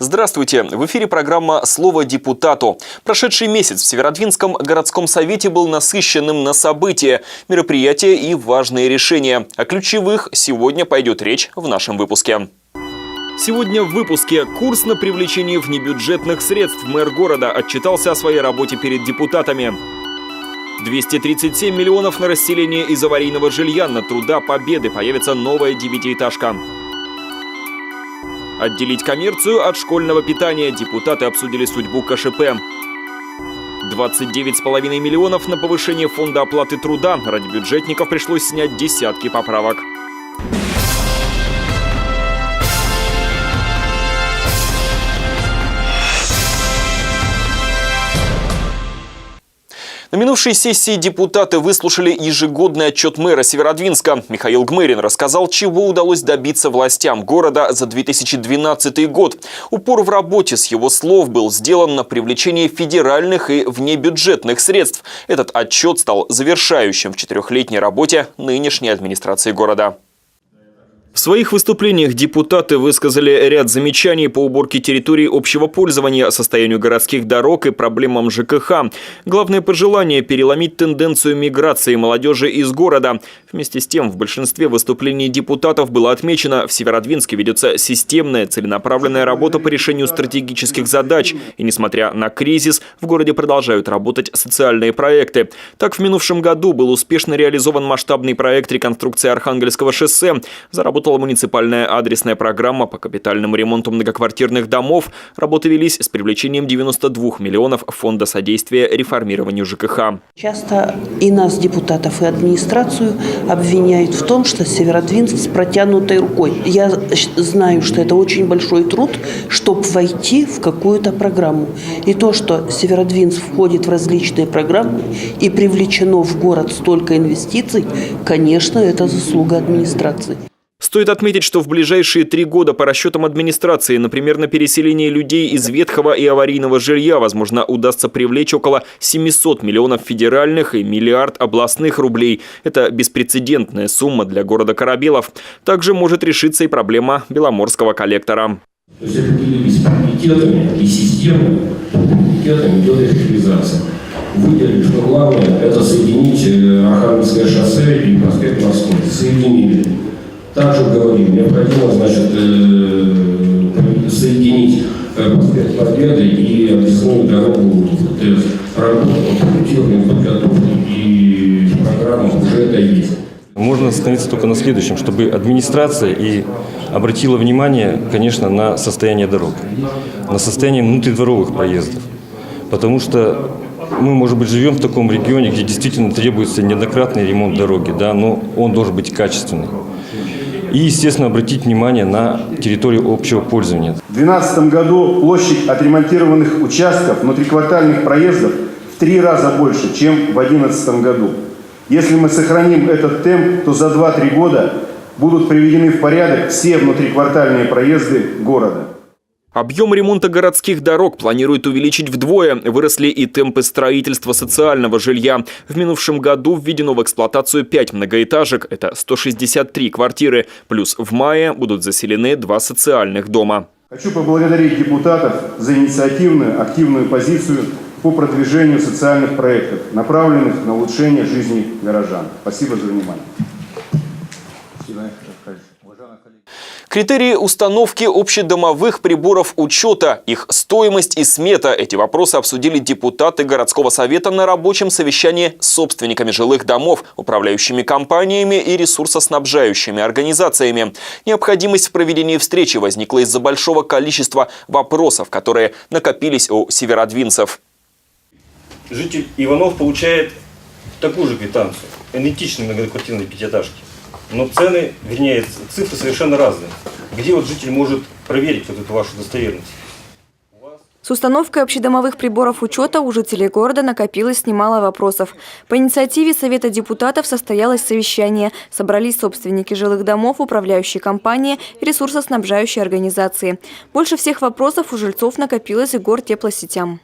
Здравствуйте! В эфире программа «Слово депутату». Прошедший месяц в Северодвинском городском совете был насыщенным на события, мероприятия и важные решения. О ключевых сегодня пойдет речь в нашем выпуске. Сегодня в выпуске курс на привлечение внебюджетных средств. Мэр города отчитался о своей работе перед депутатами. 237 миллионов на расселение из аварийного жилья на труда Победы появится новая девятиэтажка. Отделить коммерцию от школьного питания. Депутаты обсудили судьбу КШП. 29,5 миллионов на повышение фонда оплаты труда. Ради бюджетников пришлось снять десятки поправок. На минувшей сессии депутаты выслушали ежегодный отчет мэра Северодвинска. Михаил Гмырин рассказал, чего удалось добиться властям города за 2012 год. Упор в работе, с его слов, был сделан на привлечение федеральных и внебюджетных средств. Этот отчет стал завершающим в четырехлетней работе нынешней администрации города. В своих выступлениях депутаты высказали ряд замечаний по уборке территории общего пользования, состоянию городских дорог и проблемам ЖКХ. Главное пожелание – переломить тенденцию миграции молодежи из города. Вместе с тем, в большинстве выступлений депутатов было отмечено, в Северодвинске ведется системная, целенаправленная работа по решению стратегических задач. И несмотря на кризис, в городе продолжают работать социальные проекты. Так, в минувшем году был успешно реализован масштабный проект реконструкции Архангельского шоссе. Заработал Работала муниципальная адресная программа по капитальному ремонту многоквартирных домов. Работы велись с привлечением 92 миллионов фонда содействия реформированию ЖКХ. Часто и нас, депутатов, и администрацию обвиняют в том, что Северодвинск с протянутой рукой. Я знаю, что это очень большой труд, чтобы войти в какую-то программу. И то, что Северодвинск входит в различные программы и привлечено в город столько инвестиций, конечно, это заслуга администрации. Стоит отметить, что в ближайшие три года по расчетам администрации, например, на переселение людей из ветхого и аварийного жилья, возможно, удастся привлечь около 700 миллионов федеральных и миллиард областных рублей. Это беспрецедентная сумма для города Корабелов. Также может решиться и проблема Беломорского коллектора. То есть определились приоритетами и системой, приоритетами идет реализация. Выделили, что главное, это соединить э, Архангельское шоссе и проспект Морской. Соединили. Также говорим, необходимо, значит, э, соединить э, проспект Победы и объездную дорогу ТЭС. Работа по проектированию, подготовке и программам уже это есть. Можно остановиться только на следующем, чтобы администрация и обратила внимание, конечно, на состояние дорог, на состояние внутридворовых проездов. Потому что мы, может быть, живем в таком регионе, где действительно требуется неоднократный ремонт дороги, да, но он должен быть качественный. И, естественно, обратить внимание на территорию общего пользования. В 2012 году площадь отремонтированных участков внутриквартальных проездов в три раза больше, чем в 2011 году. Если мы сохраним этот темп, то за 2-3 года будут приведены в порядок все внутриквартальные проезды города. Объем ремонта городских дорог планируют увеличить вдвое. Выросли и темпы строительства социального жилья. В минувшем году введено в эксплуатацию 5 многоэтажек. Это 163 квартиры. Плюс в мае будут заселены два социальных дома. Хочу поблагодарить депутатов за инициативную, активную позицию по продвижению социальных проектов, направленных на улучшение жизни горожан. Спасибо за внимание. Критерии установки общедомовых приборов учета, их стоимость и смета – эти вопросы обсудили депутаты городского совета на рабочем совещании с собственниками жилых домов, управляющими компаниями и ресурсоснабжающими организациями. Необходимость в проведении встречи возникла из-за большого количества вопросов, которые накопились у северодвинцев. Житель Иванов получает такую же квитанцию, идентичной многоквартирной пятиэтажки. Но цены, вернее, цифры совершенно разные. Где вот житель может проверить вот эту вашу достоверность? С установкой общедомовых приборов учета у жителей города накопилось немало вопросов. По инициативе Совета депутатов состоялось совещание. Собрались собственники жилых домов, управляющие компании ресурсоснабжающие организации. Больше всех вопросов у жильцов накопилось и гор теплосетям.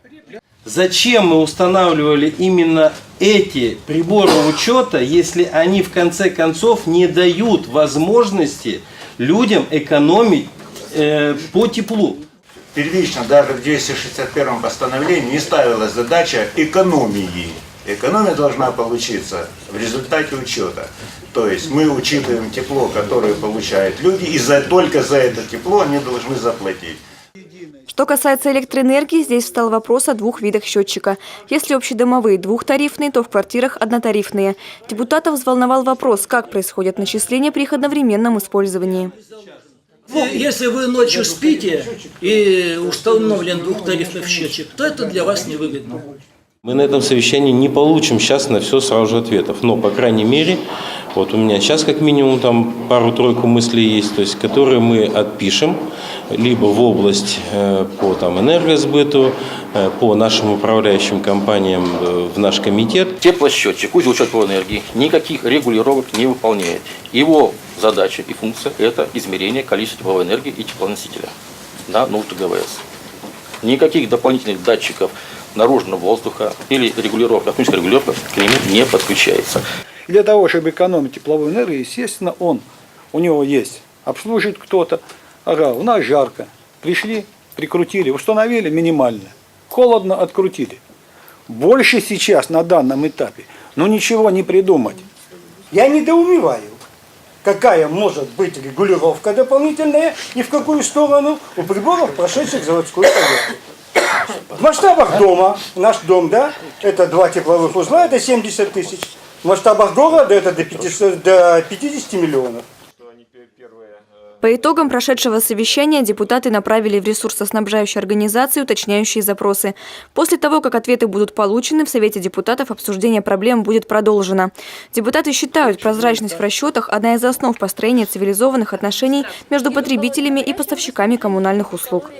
Зачем мы устанавливали именно эти приборы учета, если они в конце концов не дают возможности людям экономить э, по теплу? первично даже в 261 постановлении не ставилась задача экономии. Экономия должна получиться в результате учета. То есть мы учитываем тепло, которое получают люди, и за, только за это тепло они должны заплатить. Что касается электроэнергии, здесь встал вопрос о двух видах счетчика. Если общедомовые двухтарифные, то в квартирах однотарифные. Депутатов взволновал вопрос, как происходит начисление при их одновременном использовании. Ну, если вы ночью спите и установлен двухтарифный счетчик, то это для вас невыгодно. Мы на этом совещании не получим сейчас на все сразу же ответов. Но, по крайней мере, вот у меня сейчас как минимум там пару-тройку мыслей есть, то есть, которые мы отпишем либо в область э, по там, энергосбыту, э, по нашим управляющим компаниям э, в наш комитет. Теплосчетчик, узел учета по энергии, никаких регулировок не выполняет. Его задача и функция – это измерение количества тепловой энергии и теплоносителя на нужды ГВС. Никаких дополнительных датчиков наружного воздуха или регулировка, техническая регулировка к нему не подключается. Для того, чтобы экономить тепловую энергию, естественно, он, у него есть, обслужит кто-то. Ага, у нас жарко. Пришли, прикрутили, установили минимально. Холодно, открутили. Больше сейчас на данном этапе, ну ничего не придумать. Я недоумеваю, какая может быть регулировка дополнительная и в какую сторону у приборов, прошедших заводской проверку. В масштабах дома, наш дом, да, это два тепловых узла, это 70 тысяч. В масштабах города это до 500 до 50 миллионов. По итогам прошедшего совещания депутаты направили в ресурсоснабжающие организации уточняющие запросы. После того, как ответы будут получены, в Совете депутатов обсуждение проблем будет продолжено. Депутаты считают, прозрачность в расчетах – одна из основ построения цивилизованных отношений между потребителями и поставщиками коммунальных услуг.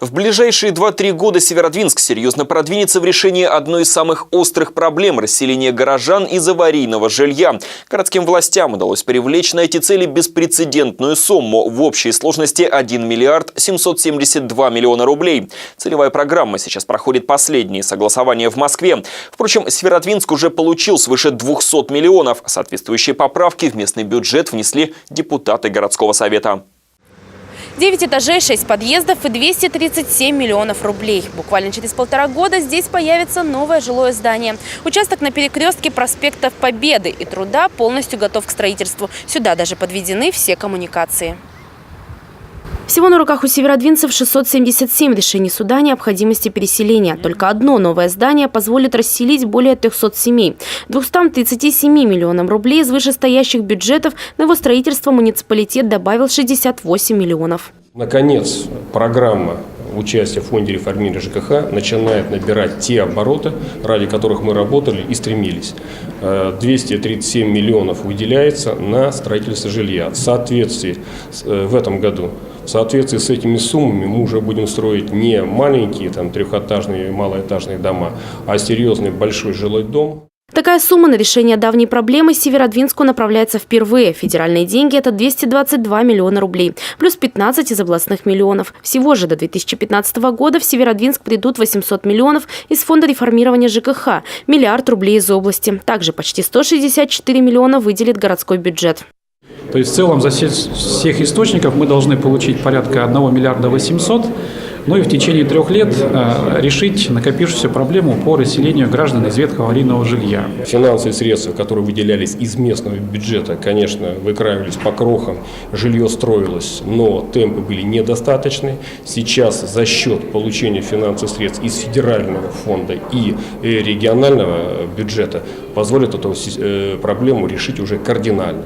В ближайшие 2-3 года Северодвинск серьезно продвинется в решении одной из самых острых проблем – расселения горожан из аварийного жилья. Городским властям удалось привлечь на эти цели беспрецедентную сумму в общей сложности 1 миллиард 772 миллиона рублей. Целевая программа сейчас проходит последние согласования в Москве. Впрочем, Северодвинск уже получил свыше 200 миллионов. Соответствующие поправки в местный бюджет внесли депутаты городского совета. 9 этажей, 6 подъездов и 237 миллионов рублей. Буквально через полтора года здесь появится новое жилое здание. Участок на перекрестке проспектов Победы и Труда полностью готов к строительству. Сюда даже подведены все коммуникации. Всего на руках у северодвинцев 677 решений суда о необходимости переселения. Только одно новое здание позволит расселить более 300 семей. 237 миллионам рублей из вышестоящих бюджетов на его строительство муниципалитет добавил 68 миллионов. Наконец, программа участия в фонде реформирования ЖКХ начинает набирать те обороты, ради которых мы работали и стремились. Э, 237 миллионов выделяется на строительство жилья. В соответствии э, в этом году, в соответствии с этими суммами мы уже будем строить не маленькие там трехэтажные, малоэтажные дома, а серьезный большой жилой дом. Такая сумма на решение давней проблемы Северодвинску направляется впервые. Федеральные деньги – это 222 миллиона рублей, плюс 15 из областных миллионов. Всего же до 2015 года в Северодвинск придут 800 миллионов из фонда реформирования ЖКХ, миллиард рублей из области. Также почти 164 миллиона выделит городской бюджет. То есть в целом за все- всех источников мы должны получить порядка 1 миллиарда 800, ну и в течение трех лет э, решить накопившуюся проблему по расселению граждан из ветхого аварийного жилья. Финансовые средства, которые выделялись из местного бюджета, конечно, выкраивались по крохам, жилье строилось, но темпы были недостаточны. Сейчас за счет получения финансовых средств из федерального фонда и э, регионального бюджета позволит эту э, проблему решить уже кардинально.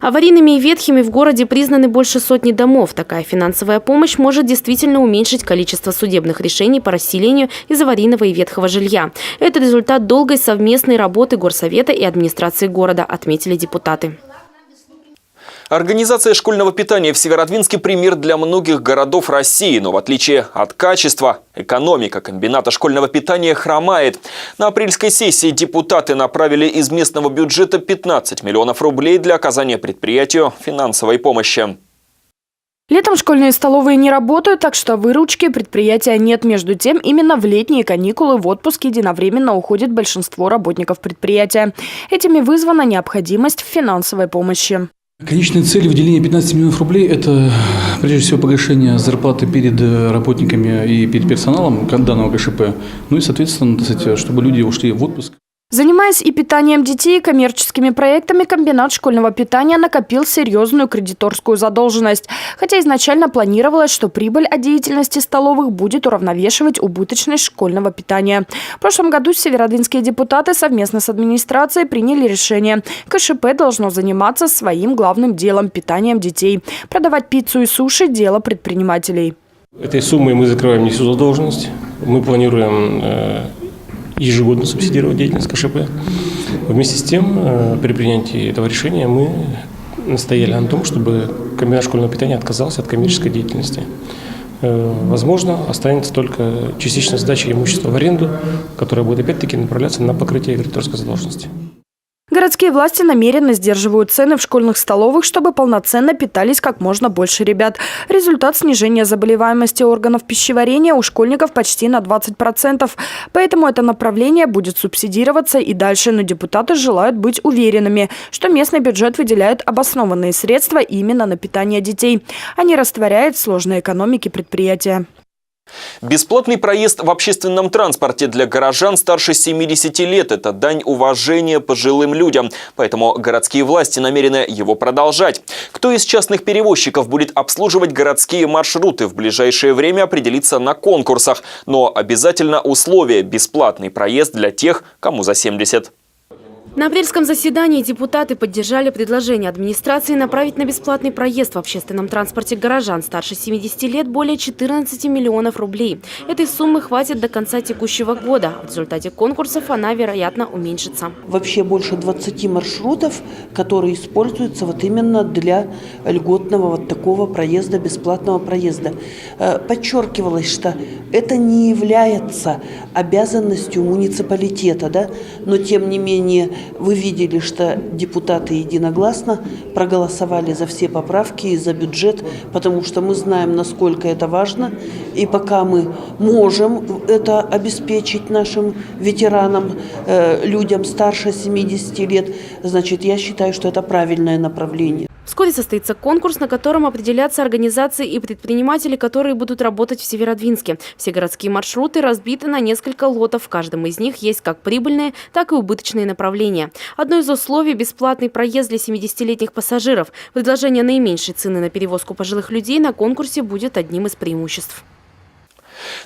Аварийными и ветхими в городе признаны больше сотни домов. Такая финансовая помощь может действительно уменьшить количество судебных решений по расселению из аварийного и ветхого жилья. Это результат долгой совместной работы Горсовета и администрации города, отметили депутаты. Организация школьного питания в Северодвинске – пример для многих городов России. Но в отличие от качества, экономика комбината школьного питания хромает. На апрельской сессии депутаты направили из местного бюджета 15 миллионов рублей для оказания предприятию финансовой помощи. Летом школьные столовые не работают, так что выручки предприятия нет. Между тем, именно в летние каникулы в отпуск единовременно уходит большинство работников предприятия. Этими вызвана необходимость в финансовой помощи. Конечная цель выделения 15 миллионов рублей – это, прежде всего, погашение зарплаты перед э, работниками и перед персоналом данного ГШП, ну и, соответственно, сказать, чтобы люди ушли в отпуск. Занимаясь и питанием детей, и коммерческими проектами, комбинат школьного питания накопил серьезную кредиторскую задолженность. Хотя изначально планировалось, что прибыль от деятельности столовых будет уравновешивать убыточность школьного питания. В прошлом году северодвинские депутаты совместно с администрацией приняли решение. КШП должно заниматься своим главным делом – питанием детей. Продавать пиццу и суши – дело предпринимателей. Этой суммой мы закрываем не всю задолженность. Мы планируем э, ежегодно субсидировать деятельность КШП. Вместе с тем, э, при принятии этого решения мы настояли на том, чтобы комбинат школьного питания отказался от коммерческой деятельности. Э, Возможно, останется только частичная сдача имущества в аренду, которая будет опять-таки направляться на покрытие кредиторской задолженности. Городские власти намеренно сдерживают цены в школьных столовых, чтобы полноценно питались как можно больше ребят. Результат снижения заболеваемости органов пищеварения у школьников почти на 20%. Поэтому это направление будет субсидироваться и дальше, но депутаты желают быть уверенными, что местный бюджет выделяет обоснованные средства именно на питание детей, а не растворяет в сложной предприятия. Бесплатный проезд в общественном транспорте для горожан старше 70 лет – это дань уважения пожилым людям. Поэтому городские власти намерены его продолжать. Кто из частных перевозчиков будет обслуживать городские маршруты в ближайшее время определится на конкурсах. Но обязательно условие – бесплатный проезд для тех, кому за 70. На апрельском заседании депутаты поддержали предложение администрации направить на бесплатный проезд в общественном транспорте горожан старше 70 лет более 14 миллионов рублей. Этой суммы хватит до конца текущего года. В результате конкурсов она, вероятно, уменьшится. Вообще больше 20 маршрутов, которые используются вот именно для льготного вот такого проезда, бесплатного проезда. Э, Подчеркивалось, что это не является обязанностью муниципалитета, да, но тем не менее вы видели, что депутаты единогласно проголосовали за все поправки и за бюджет, потому что мы знаем, насколько это важно. И пока мы можем это обеспечить нашим ветеранам, э, людям старше 70 лет, значит, я считаю, что это правильное направление. Вскоре состоится конкурс, на котором определятся организации и предприниматели, которые будут работать в Северодвинске. Все городские маршруты разбиты на несколько лотов. В каждом из них есть как прибыльные, так и убыточные направления. Одно из условий – бесплатный проезд для 70-летних пассажиров. Предложение наименьшей цены на перевозку пожилых людей на конкурсе будет одним из преимуществ.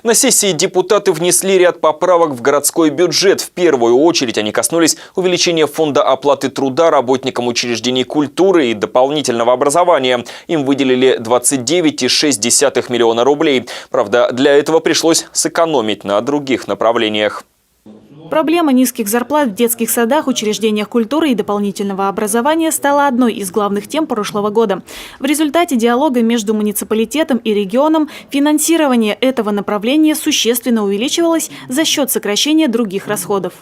На сессии депутаты внесли ряд поправок в городской бюджет. В первую очередь они коснулись увеличения фонда оплаты труда работникам учреждений культуры и дополнительного образования. Им выделили 29,6 миллиона рублей. Правда, для этого пришлось сэкономить на других направлениях. Проблема низких зарплат в детских садах, учреждениях культуры и дополнительного образования стала одной из главных тем прошлого года. В результате диалога между муниципалитетом и регионом финансирование этого направления существенно увеличивалось за счет сокращения других расходов.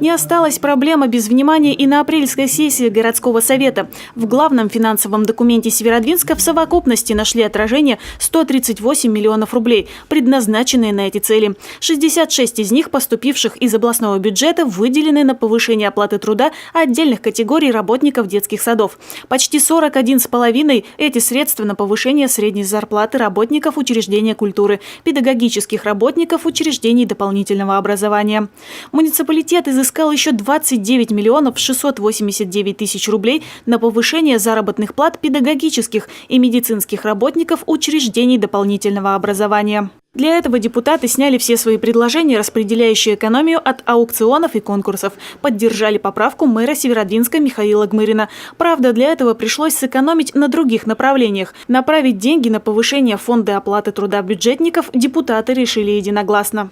Не осталась проблема без внимания и на апрельской сессии городского совета. В главном финансовом документе Северодвинска в совокупности нашли отражение 138 миллионов рублей, предназначенные на эти цели. 66 из них, поступивших из областного бюджета, выделены на повышение оплаты труда отдельных категорий работников детских садов. Почти 41,5 эти средства на повышение средней зарплаты работников учреждения культуры, педагогических работников учреждений дополнительного образования. Муниципалитет изыскал еще 29 миллионов 689 тысяч рублей на повышение заработных плат педагогических и медицинских работников учреждений дополнительного образования. Для этого депутаты сняли все свои предложения, распределяющие экономию от аукционов и конкурсов. Поддержали поправку мэра Северодвинска Михаила Гмырина. Правда, для этого пришлось сэкономить на других направлениях. Направить деньги на повышение фонда оплаты труда бюджетников депутаты решили единогласно.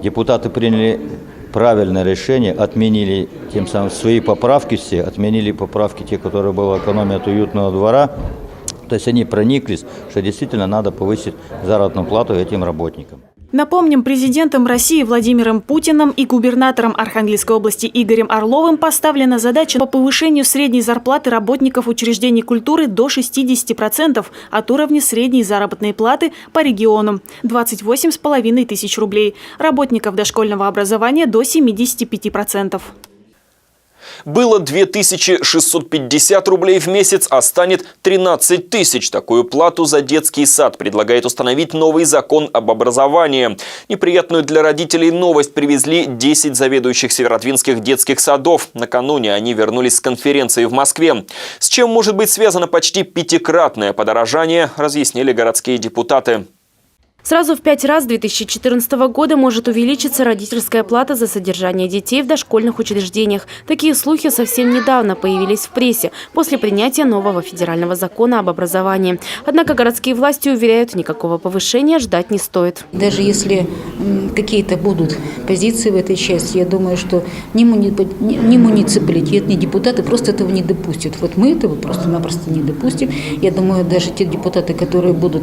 Депутаты приняли правильное решение, отменили тем самым свои поправки все, отменили поправки те, которые была экономия от уютного двора. То есть они прониклись, что действительно надо повысить заработную плату этим работникам. Напомним, президентом России Владимиром Путиным и губернатором Архангельской области Игорем Орловым поставлена задача по повышению средней зарплаты работников учреждений культуры до 60% от уровня средней заработной платы по регионам – 28,5 тысяч рублей, работников дошкольного образования до 75%. Было 2650 рублей в месяц, а станет 13 тысяч. Такую плату за детский сад предлагает установить новый закон об образовании. Неприятную для родителей новость привезли 10 заведующих северодвинских детских садов. Накануне они вернулись с конференции в Москве. С чем может быть связано почти пятикратное подорожание, разъяснили городские депутаты. Сразу в пять раз с 2014 года может увеличиться родительская плата за содержание детей в дошкольных учреждениях. Такие слухи совсем недавно появились в прессе после принятия нового федерального закона об образовании. Однако городские власти уверяют, никакого повышения ждать не стоит. Даже если какие-то будут позиции в этой части, я думаю, что ни, муни- ни- ни муниципалитет, ни депутаты просто этого не допустят. Вот мы этого просто-напросто не допустим. Я думаю, даже те депутаты, которые будут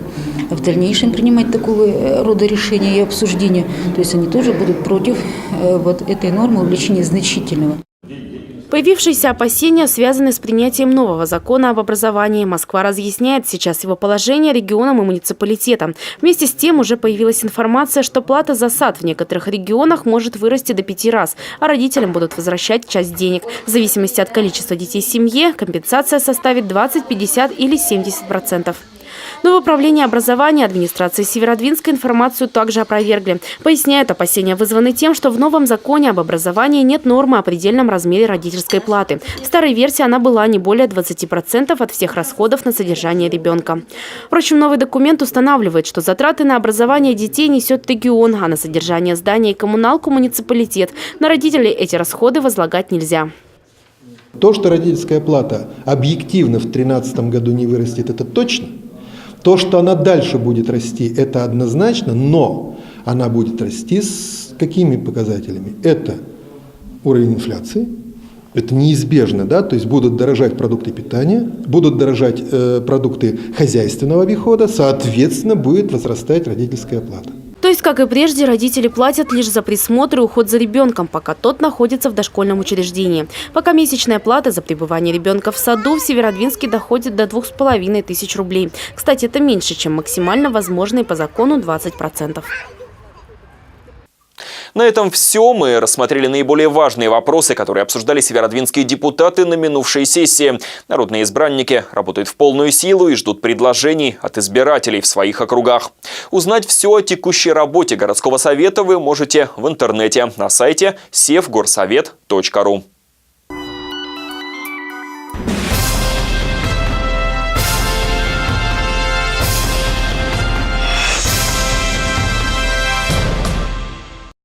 в дальнейшем принимать такого э, рода решения и обсуждения, то есть они тоже будут против э, вот этой нормы увеличения значительного. Появившиеся опасения связаны с принятием нового закона об образовании. Москва разъясняет сейчас его положение регионам и муниципалитетам. Вместе с тем уже появилась информация, что плата за сад в некоторых регионах может вырасти до пяти раз, а родителям будут возвращать часть денег. В зависимости от количества детей в семье компенсация составит 20, 50 или 70 процентов. Но в управлении образования администрации Северодвинска информацию также опровергли. Поясняют, опасения вызваны тем, что в новом законе об образовании нет нормы о предельном размере родительской платы. В старой версии она была не более 20% от всех расходов на содержание ребенка. Впрочем, новый документ устанавливает, что затраты на образование детей несет регион, а на содержание здания и коммуналку – муниципалитет. На родителей эти расходы возлагать нельзя. То, что родительская плата объективно в 2013 году не вырастет, это точно. То, что она дальше будет расти, это однозначно, но она будет расти с какими показателями? Это уровень инфляции, это неизбежно, да, то есть будут дорожать продукты питания, будут дорожать э, продукты хозяйственного обихода, соответственно, будет возрастать родительская плата. То есть, как и прежде, родители платят лишь за присмотр и уход за ребенком, пока тот находится в дошкольном учреждении. Пока месячная плата за пребывание ребенка в саду в Северодвинске доходит до 2,5 тысяч рублей. Кстати, это меньше, чем максимально возможные по закону 20%. На этом все. Мы рассмотрели наиболее важные вопросы, которые обсуждали северодвинские депутаты на минувшей сессии. Народные избранники работают в полную силу и ждут предложений от избирателей в своих округах. Узнать все о текущей работе городского совета вы можете в интернете на сайте sevgorсовет.ру.